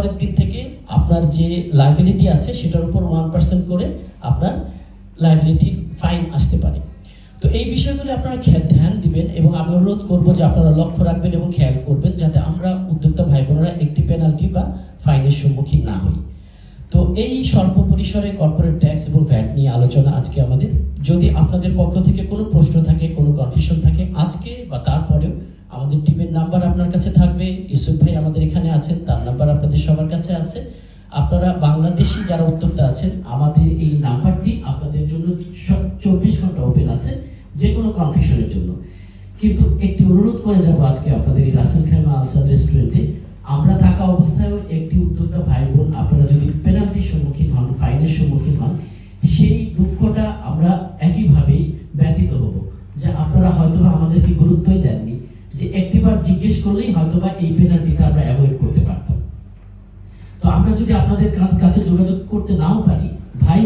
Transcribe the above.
তারপরের দিন থেকে আপনার যে লাইবিলিটি আছে, সেটার উপর ওয়ান পার্সেন্ট করে আপনার লাইবিলিটি ফাইন আসতে পারে। তো এই বিষয়গুলো আপনারা খেয়াল ধ্যান দিবেন এবং আমি অনুরোধ করব যে আপনারা লক্ষ্য রাখবেন এবং খেয়াল করবেন যাতে আমরা উদ্যোক্তা ভাই বোনেরা একটি পেনাল্টি বা ফাইনের সম্মুখীন না হই। তো এই স্বল্প পরিসরে কর্পোরেট ট্যাক্স এবং ভ্যাট নিয়ে আলোচনা আজকে আমাদের। যদি আপনাদের পক্ষ থেকে কোনো প্রশ্ন থাকে, কোনো কনফিউশন থাকে, আজকে বা তারপরেও আমাদের টিমের নাম্বার আপনার কাছে থাকবে ইউসুফ সবার কাছে আছে। আপনারা বাংলাদেশি যারা উদ্যোক্তা আছেন, আমাদের এই নাম্বারটি আপনাদের জন্য চব্বিশ ঘণ্টা ওপেন আছে যে কোনো কনফিউশনের জন্য। কিন্তু একটি অনুরোধ করে যাব আজকে আপনাদের এই রাসেল খাইমা আলসাদ রেস্টুরেন্টে আমরা থাকা অবস্থায়ও একটি উদ্যোক্তা ভাই বোন আপনারা যদি পেনাল্টির সম্মুখীন হন ফাইনের সম্মুখীন হন, সেই দুঃখটা আমরা একইভাবেই ব্যতীত হব। যে আপনারা হয়তোবা আমাদেরকে গুরুত্বই দেননি। যে একটিবার জিজ্ঞেস করলেই হয়তোবা এই পেনাল্টিটা তো আমরা যদি আপনাদের কাছ- যোগাযোগ